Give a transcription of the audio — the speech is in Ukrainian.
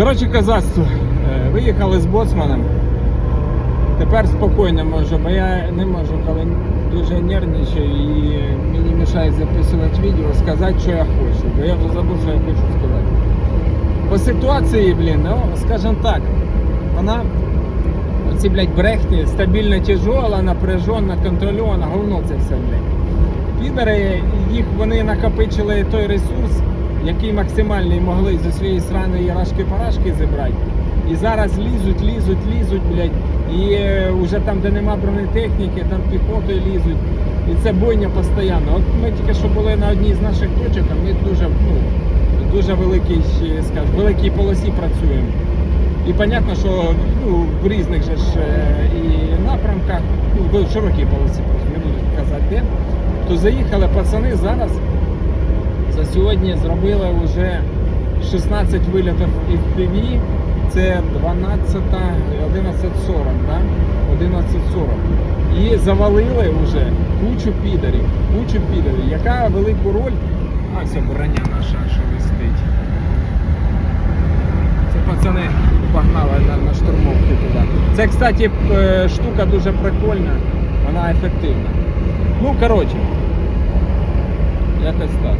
Коротше, казацтво. Е, Виїхали з боцманом. Тепер спокійно можу, бо я не можу, коли дуже нервничаю і мені мішає записувати відео, сказати, що я хочу. Бо я вже забув, що я хочу сказати. По ситуації, блін, ну, скажімо так, вона оці, блядь, брехні, стабільно тяжола, напряжена, контрольована, говно це все, блядь. Підари, їх вони накопичили той ресурс, який максимальний могли зі своєї сраної рашки-парашки зібрати. І зараз лізуть, лізуть, лізуть, блядь. І е, вже там, де нема бронетехніки, там піхотою лізуть. І це бойня постійно. От ми тільки що були на одній з наших точок, а ми дуже, ну, дуже великій, ще, скажімо, великій полосі працюємо. І понятно, що ну, в різних же ж е, і напрямках, ну, в широкій полосі, не буду казати де, то заїхали пацани зараз. За сьогодні зробили вже 16 вилітів ПВ. Це 12, 11.40, да? 11.40. І завалили вже кучу підарів, кучу підарів. Яка велику роль. А, це броня наша, що вистить. Це пацани погнали на, на штурмовки туди. Це, кстати, е, штука дуже прикольна, вона ефективна. Ну, коротше, якось так.